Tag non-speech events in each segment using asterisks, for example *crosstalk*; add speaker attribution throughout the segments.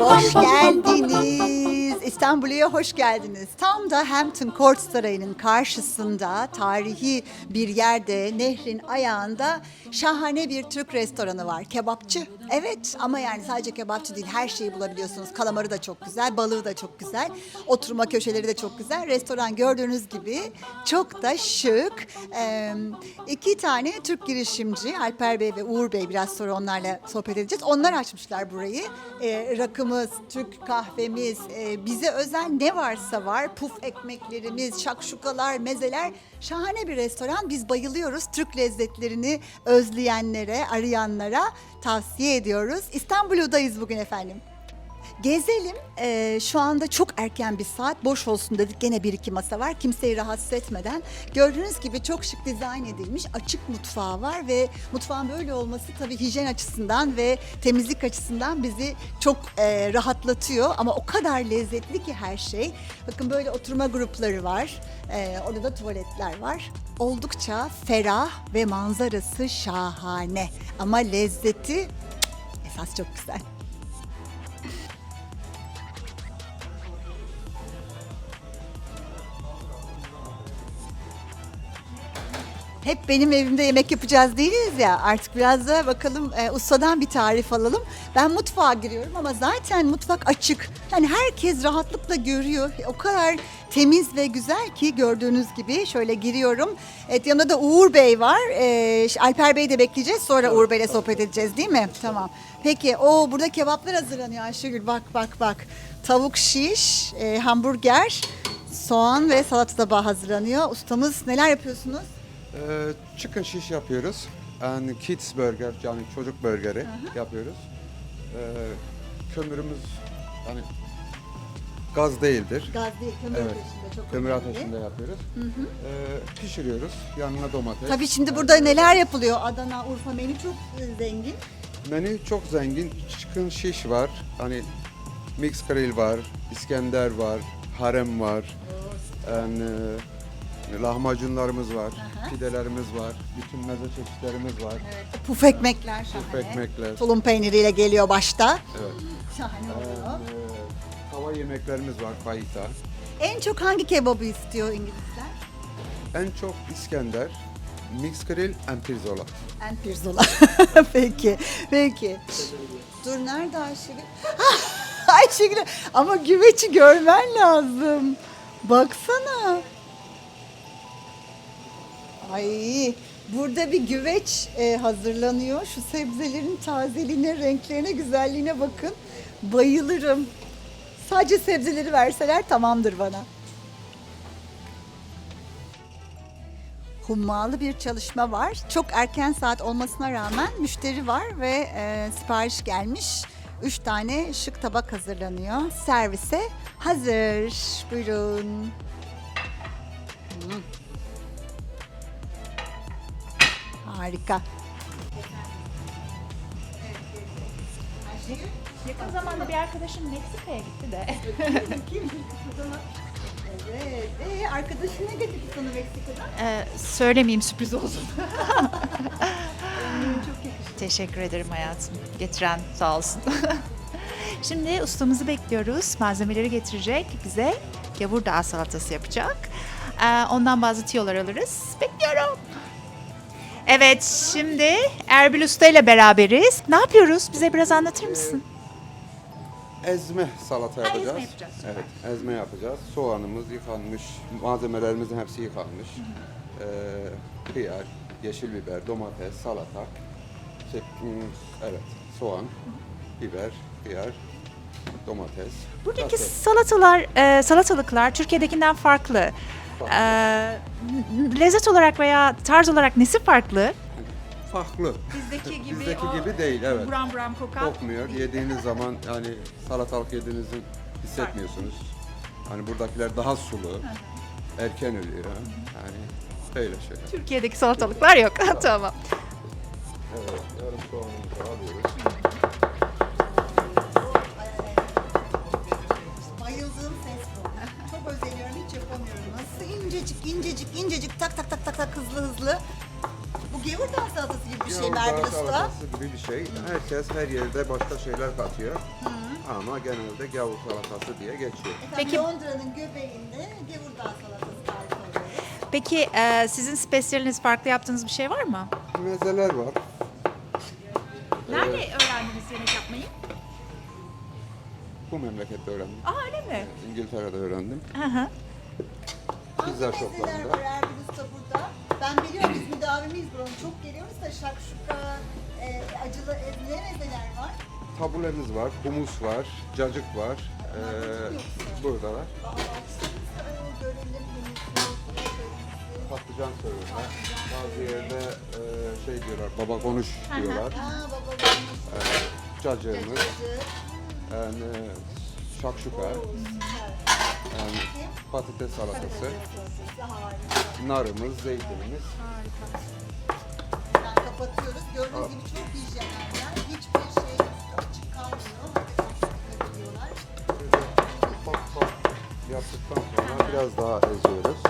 Speaker 1: Hoş geldiniz. İstanbul'a hoş geldiniz. Tam da Hampton Court Sarayı'nın karşısında tarihi bir yerde nehrin ayağında şahane bir Türk restoranı var. Kebapçı. Evet ama yani sadece kebapçı değil her şeyi bulabiliyorsunuz. Kalamarı da çok güzel, balığı da çok güzel. Oturma köşeleri de çok güzel. Restoran gördüğünüz gibi çok da şık. Ee, iki tane Türk girişimci Alper Bey ve Uğur Bey biraz sonra onlarla sohbet edeceğiz. Onlar açmışlar burayı. Ee, rakımız, Türk kahvemiz, e, bize özel ne varsa var. Puf ekmeklerimiz, şakşukalar, mezeler. Şahane bir restoran. Biz bayılıyoruz. Türk lezzetlerini özleyenlere, arayanlara tavsiye ediyoruz. İstanbul'dayız bugün efendim. Gezelim. Ee, şu anda çok erken bir saat. Boş olsun dedik. Gene bir iki masa var. Kimseyi rahatsız etmeden. Gördüğünüz gibi çok şık dizayn edilmiş. Açık mutfağı var ve mutfağın böyle olması tabii hijyen açısından ve temizlik açısından bizi çok e, rahatlatıyor. Ama o kadar lezzetli ki her şey. Bakın böyle oturma grupları var. Ee, orada da tuvaletler var. Oldukça ferah ve manzarası şahane. Ama lezzeti esas çok güzel. Hep benim evimde yemek yapacağız değiliz ya. Artık biraz da bakalım e, ustadan bir tarif alalım. Ben mutfağa giriyorum ama zaten mutfak açık. Yani herkes rahatlıkla görüyor. O kadar temiz ve güzel ki gördüğünüz gibi şöyle giriyorum. Evet yanında da Uğur Bey var. E, Alper Bey de bekleyeceğiz. Sonra Uğur Bey'le sohbet edeceğiz değil mi? Tamam. Peki o burada kebaplar hazırlanıyor Ayşegül. Bak bak bak. Tavuk şiş, e, hamburger, soğan ve salata tabağı hazırlanıyor. Ustamız neler yapıyorsunuz?
Speaker 2: Ee, chicken shish yapıyoruz. And kids burger yani çocuk burgeri yapıyoruz. Ee, kömürümüz hani gaz değildir.
Speaker 1: Gaz değil, kömür
Speaker 2: Evet.
Speaker 1: ateşinde çok
Speaker 2: Kömür
Speaker 1: önemli.
Speaker 2: ateşinde yapıyoruz. Ee, pişiriyoruz. Yanına domates.
Speaker 1: Tabii şimdi burada neler yapılıyor? Adana, Urfa menü çok e, zengin.
Speaker 2: Menü çok zengin. Chicken shish var. Hani mix grill var. İskender var. Harem var. And, e, lahmacunlarımız var. Pidelerimiz var. Bütün meze çeşitlerimiz var.
Speaker 1: Puf ekmekler şahane.
Speaker 2: Puf ekmekler.
Speaker 1: Tulum peyniriyle geliyor başta.
Speaker 2: Evet.
Speaker 1: Şahane oluyor.
Speaker 2: Ee, hava yemeklerimiz var fajita.
Speaker 1: En çok hangi kebabı istiyor İngilizler?
Speaker 2: En çok İskender, mix grill and pirzola.
Speaker 1: En pirzola. *laughs* peki, peki. Dur nerede Ayşegül? *laughs* Ayşegül ama güveci görmen lazım. Baksana. Ay burada bir güveç e, hazırlanıyor. Şu sebzelerin tazeliğine, renklerine, güzelliğine bakın. Bayılırım. Sadece sebzeleri verseler tamamdır bana. hummalı bir çalışma var. Çok erken saat olmasına rağmen müşteri var ve e, sipariş gelmiş. Üç tane şık tabak hazırlanıyor. Servise hazır. Buyurun. Hmm. Harika.
Speaker 3: Yakın zamanda bir arkadaşım Meksika'ya gitti de. *laughs*
Speaker 1: Evet. Ee, arkadaşın ne getirdi sana Meksika'dan?
Speaker 3: Ee, söylemeyeyim sürpriz olsun. *laughs* Teşekkür ederim hayatım. Getiren sağ olsun. *laughs* Şimdi ustamızı bekliyoruz. Malzemeleri getirecek bize. Gavur dağı salatası yapacak. Ee, ondan bazı tiyolar alırız. Bekliyorum. Evet, şimdi Erbil Usta ile beraberiz. Ne yapıyoruz? Bize biraz anlatır mısın?
Speaker 2: Ezme salata
Speaker 3: Ha, ezme
Speaker 2: yapacağız.
Speaker 3: yapacağız.
Speaker 2: Evet, ezme yapacağız. Soğanımız yıkanmış, malzemelerimizin hepsi yıkanmış. Ee, hıyar, yeşil biber, domates, salata. Şey, hmm, evet, soğan, biber, hıyar, domates.
Speaker 3: Buradaki salatalar, e, salatalıklar Türkiye'dekinden farklı. E, lezzet olarak veya tarz olarak nesi farklı?
Speaker 2: farklı.
Speaker 3: Bizdeki *laughs* gibi,
Speaker 2: Bizdeki gibi değil, evet.
Speaker 3: Buram buram kokan.
Speaker 2: Kokmuyor. Yediğiniz zaman yani salatalık yediğinizi hissetmiyorsunuz. Hani buradakiler daha sulu, erken ölüyor. Yani öyle şeyler.
Speaker 3: Türkiye'deki salatalıklar yok. *laughs* tamam.
Speaker 2: Evet, yarım soğanımızı alıyoruz.
Speaker 1: İncecik incecik incecik tak tak tak tak tak hızlı hızlı. Bu gevurdağ salatası gibi bir şey Merve Usta.
Speaker 2: salatası gibi bir şey. Herkes her yerde başka şeyler katıyor. Ama genelde gavur salatası diye geçiyor.
Speaker 1: Efendim
Speaker 3: Peki-
Speaker 1: Londra'nın göbeğinde gevurdağ salatası tarifi alıyoruz.
Speaker 3: Peki e, sizin spesiyeliniz farklı yaptığınız bir şey var mı?
Speaker 2: Mezeler var.
Speaker 3: Nerede öğrendiniz yemek yapmayı?
Speaker 2: Bu memlekette öğrendim.
Speaker 3: Aa öyle mi?
Speaker 2: İngiltere'de öğrendim.
Speaker 3: Hı hı.
Speaker 2: Pizza şoklarında.
Speaker 1: var Erbil Usta burada? Ben biliyorum biz müdavimiyiz buranın. Çok geliyoruz da şakşuka, e, acılı e, ne mezeler var?
Speaker 2: Tabulemiz var, humus var, cacık var. Ee, buradalar.
Speaker 1: Aa, alkışlarınızla ayol görelim humusu, köftesi.
Speaker 2: Patlıcan söylüyorlar. Bazı yerde e, şey diyorlar, baba konuş diyorlar.
Speaker 1: Aa baba.
Speaker 2: Ee, cacığımız,
Speaker 1: Cacık.
Speaker 2: yani şakşuka, yani patates salatası,
Speaker 1: Harika.
Speaker 2: narımız, zeytinimiz.
Speaker 1: Ben kapatıyoruz. Gördüğünüz gibi çok hijyenler. Hiçbir şey açık kalmıyor. Yapıyorlar.
Speaker 2: Ufak ufak yaptıktan sonra biraz daha eziyoruz.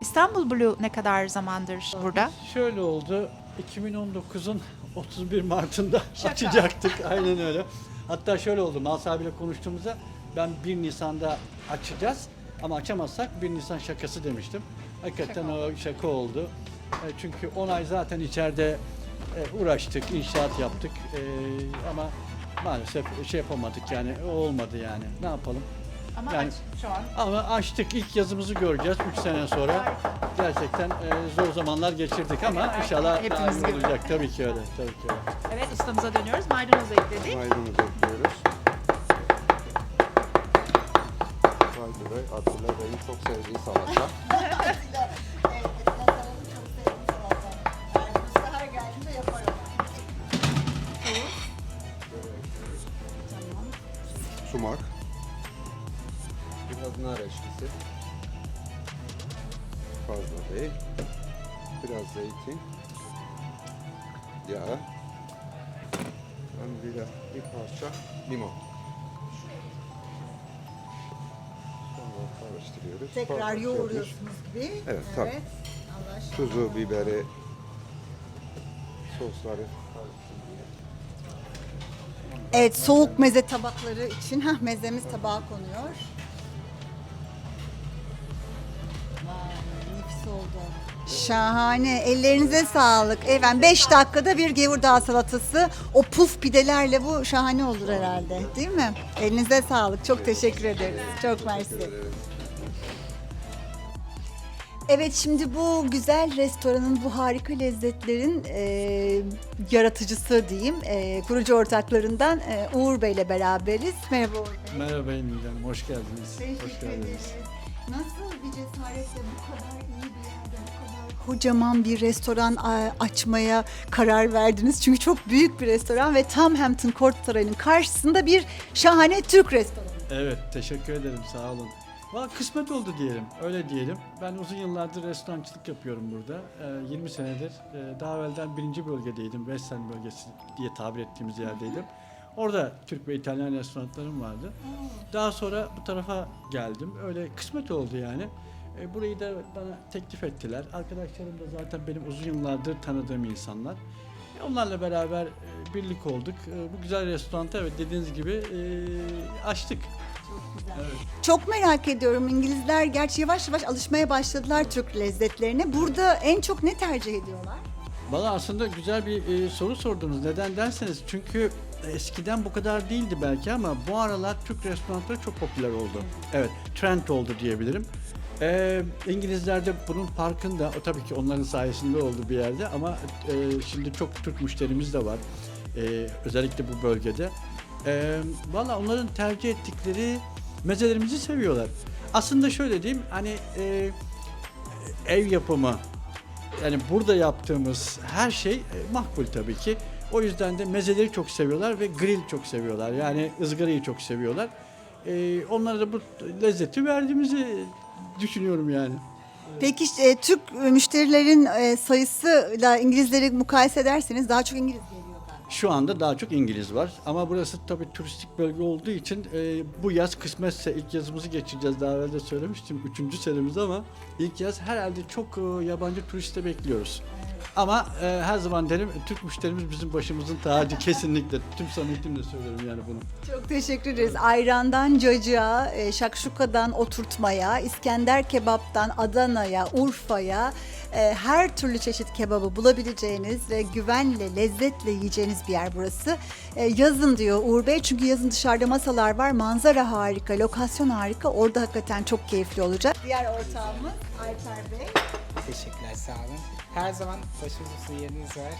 Speaker 3: İstanbul Blue ne kadar zamandır burada?
Speaker 4: Şöyle oldu. 2019'un 31 Mart'ında *laughs* açacaktık. Aynen öyle. Hatta şöyle oldu. Mal sahibiyle konuştuğumuzda ben 1 Nisan'da açacağız ama açamazsak 1 Nisan şakası demiştim. Hakikaten o şaka oldu. E, Çünkü 10 ay zaten içeride e, uğraştık, inşaat yaptık. E, ama maalesef şey yapamadık yani olmadı yani. Ne yapalım?
Speaker 3: Ama
Speaker 4: Yani-
Speaker 3: aç şu an.
Speaker 4: Ama açtık ilk yazımızı göreceğiz 3 sene sonra. Gerçekten e, zor zamanlar geçirdik ama inşallah daha
Speaker 3: Hepimiz
Speaker 4: iyi
Speaker 3: gibi.
Speaker 4: olacak. Tabii ki öyle. Tabii ki öyle.
Speaker 3: Evet ustamıza dönüyoruz. Maydanoz ekledik.
Speaker 2: Maydanoz ekliyoruz. Vay be, Atilla Bey'in çok sevdiği salata. *laughs*
Speaker 1: Evet,
Speaker 2: Biraz nar eşkisi. Fazla değil. Biraz zeytin. Yağ. Ben bir, bir parça limon. Sonra karıştırıyoruz.
Speaker 1: Tekrar
Speaker 2: Parmak
Speaker 1: yoğuruyorsunuz gibi.
Speaker 2: Evet, tabii.
Speaker 1: Allah aşkına.
Speaker 2: Tuzu, biberi, sosları.
Speaker 1: Evet soğuk meze tabakları için heh, mezemiz tabağa konuyor. Şahane. Ellerinize sağlık. Efendim 5 dakikada bir gevurdağ salatası. O puf pidelerle bu şahane olur herhalde. Değil mi? Elinize sağlık. Çok teşekkür ederiz. Çok mersi. Evet şimdi bu güzel restoranın bu harika lezzetlerin e, yaratıcısı diyeyim, e, kurucu ortaklarından e, Uğur Bey ile beraberiz. Merhaba Uğur Bey.
Speaker 4: Merhaba Emine Hanım, hoş geldiniz. hoş
Speaker 1: Teşekkür
Speaker 4: geldiniz.
Speaker 1: ederiz. Nasıl bir cesaretle bu kadar iyi bir kadar kocaman bir restoran açmaya karar verdiniz? Çünkü çok büyük bir restoran ve tam Hampton Court Sarayı'nın karşısında bir şahane Türk restoranı.
Speaker 4: Evet, teşekkür ederim, sağ olun. Valla kısmet oldu diyelim, öyle diyelim. Ben uzun yıllardır restorancılık yapıyorum burada. Ee, 20 senedir. Ee, daha evvelden birinci bölgedeydim, West End bölgesi diye tabir ettiğimiz yerdeydim. Orada Türk ve İtalyan restoranlarım vardı. Daha sonra bu tarafa geldim. Öyle kısmet oldu yani. E, burayı da bana teklif ettiler. Arkadaşlarım da zaten benim uzun yıllardır tanıdığım insanlar. E, onlarla beraber e, birlik olduk. E, bu güzel restoranta evet dediğiniz gibi e, açtık. Evet.
Speaker 1: Çok merak ediyorum. İngilizler gerçi yavaş yavaş alışmaya başladılar Türk lezzetlerine. Burada en çok ne tercih ediyorlar?
Speaker 4: Valla aslında güzel bir e, soru sordunuz. Neden derseniz çünkü eskiden bu kadar değildi belki ama bu aralar Türk restoranları çok popüler oldu. Evet, trend oldu diyebilirim. E, İngilizler de bunun farkında. O tabii ki onların sayesinde oldu bir yerde ama e, şimdi çok Türk müşterimiz de var. E, özellikle bu bölgede. E, Valla onların tercih ettikleri mezelerimizi seviyorlar. Aslında şöyle diyeyim hani e, ev yapımı yani burada yaptığımız her şey e, makbul tabii ki. O yüzden de mezeleri çok seviyorlar ve grill çok seviyorlar. Yani ızgarayı çok seviyorlar. E, onlara da bu lezzeti verdiğimizi düşünüyorum yani.
Speaker 1: Peki e, Türk müşterilerin e, sayısıyla İngilizleri mukayese ederseniz daha çok İngiliz geliyor galiba.
Speaker 4: Şu anda daha çok İngiliz var ama burası tabii turistik bölge olduğu için e, bu yaz kısmetse ilk yazımızı geçireceğiz. Daha evvel de söylemiştim üçüncü senemiz ama ilk yaz herhalde çok e, yabancı turiste bekliyoruz. Ama e, her zaman derim Türk müşterimiz bizim başımızın tacı kesinlikle. Tüm samimiyetimle söylüyorum yani bunu.
Speaker 1: Çok teşekkür ederiz. Ayrandan cacığa, e, şakşukadan oturtmaya, İskender kebaptan Adana'ya, Urfa'ya e, her türlü çeşit kebabı bulabileceğiniz ve güvenle, lezzetle yiyeceğiniz bir yer burası. E, yazın diyor Uğur Bey çünkü yazın dışarıda masalar var. Manzara harika, lokasyon harika. Orada hakikaten çok keyifli olacak. Diğer ortağımız Alper Bey.
Speaker 5: Teşekkürler, sağ olun. Her zaman başımız üstü yeriniz var.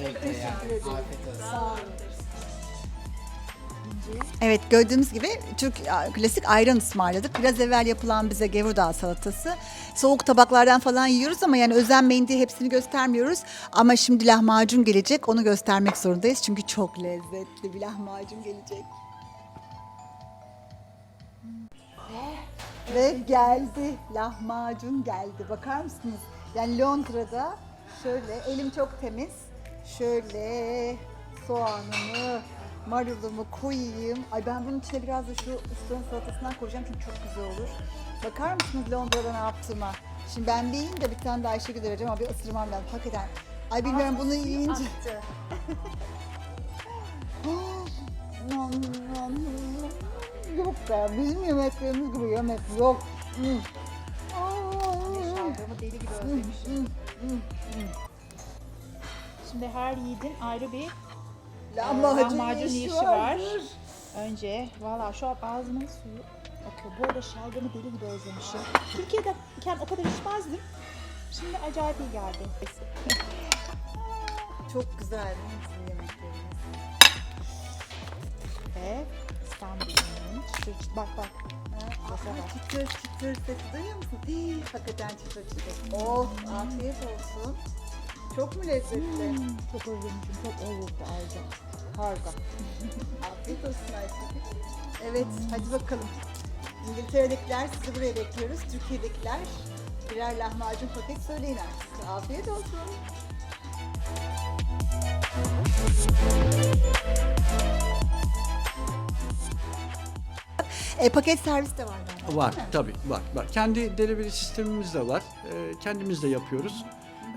Speaker 5: Zevkle ya. *laughs* Afiyet olsun.
Speaker 1: Evet gördüğümüz gibi Türk klasik ayran ısmarladık. Biraz evvel yapılan bize gevurdağ salatası. Soğuk tabaklardan falan yiyoruz ama yani özenmeyin diye hepsini göstermiyoruz. Ama şimdi lahmacun gelecek onu göstermek zorundayız. Çünkü çok lezzetli bir lahmacun gelecek. Ve geldi lahmacun geldi. Bakar mısınız? Yani Londra'da şöyle elim çok temiz. Şöyle soğanımı, marulumu koyayım. Ay ben bunun içine biraz da şu ustanın salatasından koyacağım çünkü çok güzel olur. Bakar mısınız Londra'da ne yaptığıma? Şimdi ben bir yiyeyim de bir tane de Ayşegül vereceğim ama bir ısırmam lazım. Hakikaten. Ay bilmiyorum bunu yiyince. *laughs* yok be bizim yemeklerimiz gibi yemek yok. Hmm.
Speaker 3: Şalgamı deli gibi özlemişim. Şimdi her yiğidin ayrı bir
Speaker 1: Lahmacun,
Speaker 3: lahmacun
Speaker 1: işi
Speaker 3: yiyişi var.
Speaker 1: vardır.
Speaker 3: Önce valla şu an ağzımın suyu akıyor. Bu arada şalgamı deli gibi özlemişim. Türkiye'de iken o kadar içmezdim. Şimdi acayip iyi geldi. *laughs*
Speaker 1: Çok güzel bizim yemeklerimiz.
Speaker 3: Ve İstanbul'un çıtır çıtır. Bak bak.
Speaker 1: Aa, çıtır çıtır sesi duyuyor musun? Hii, hakikaten çıtır çıtır. Oh afiyet olsun. Çok mu lezzetli?
Speaker 3: Çok özlemişim. Çok lezzetli ayrıca. Harika. *laughs*
Speaker 1: Afiyet olsun Ayşegül. Evet hadi bakalım. İngiltere'dekiler sizi buraya bekliyoruz. Türkiye'dekiler birer lahmacun paket söyleyin artık. Afiyet olsun. E, paket servis de var galiba.
Speaker 4: Var tabii var var. Kendi delivery sistemimiz de var. E, kendimiz de yapıyoruz.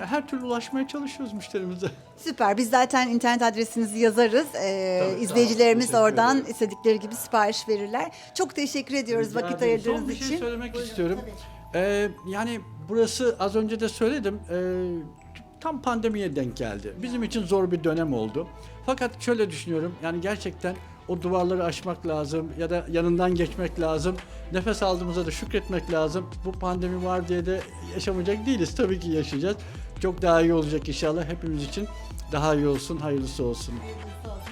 Speaker 4: E, Her türlü ulaşmaya çalışıyoruz müşterimize. *laughs*
Speaker 1: Süper. Biz zaten internet adresinizi yazarız. Ee,
Speaker 4: Tabii,
Speaker 1: izleyicilerimiz
Speaker 4: tamam. Teşekkür
Speaker 1: oradan
Speaker 4: ederim.
Speaker 1: istedikleri gibi sipariş verirler. Çok teşekkür ediyoruz
Speaker 4: Rica
Speaker 1: vakit
Speaker 4: ederim.
Speaker 1: ayırdığınız
Speaker 4: Son bir
Speaker 1: için.
Speaker 4: şey söylemek istiyorum. Ee, yani burası az önce de söyledim. ee, tam pandemiye denk geldi. Bizim için zor bir dönem oldu. Fakat şöyle düşünüyorum. Yani gerçekten o duvarları aşmak lazım ya da yanından geçmek lazım. Nefes aldığımıza da şükretmek lazım. Bu pandemi var diye de yaşamayacak değiliz. Tabii ki yaşayacağız. Çok daha iyi olacak inşallah hepimiz için. Daha iyi olsun, hayırlısı olsun.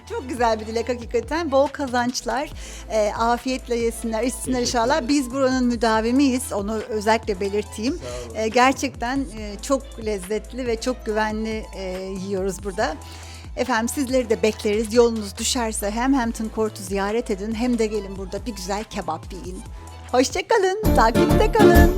Speaker 1: Çok güzel bir dilek hakikaten. Bol kazançlar, e, afiyetle yesinler, içsinler inşallah. Biz buranın müdavimiyiz. Onu özellikle belirteyim. E, gerçekten e, çok lezzetli ve çok güvenli e, yiyoruz burada. Efendim sizleri de bekleriz. Yolunuz düşerse hem Hampton Court'u ziyaret edin hem de gelin burada bir güzel kebap yiyin. Hoşçakalın, takipte kalın.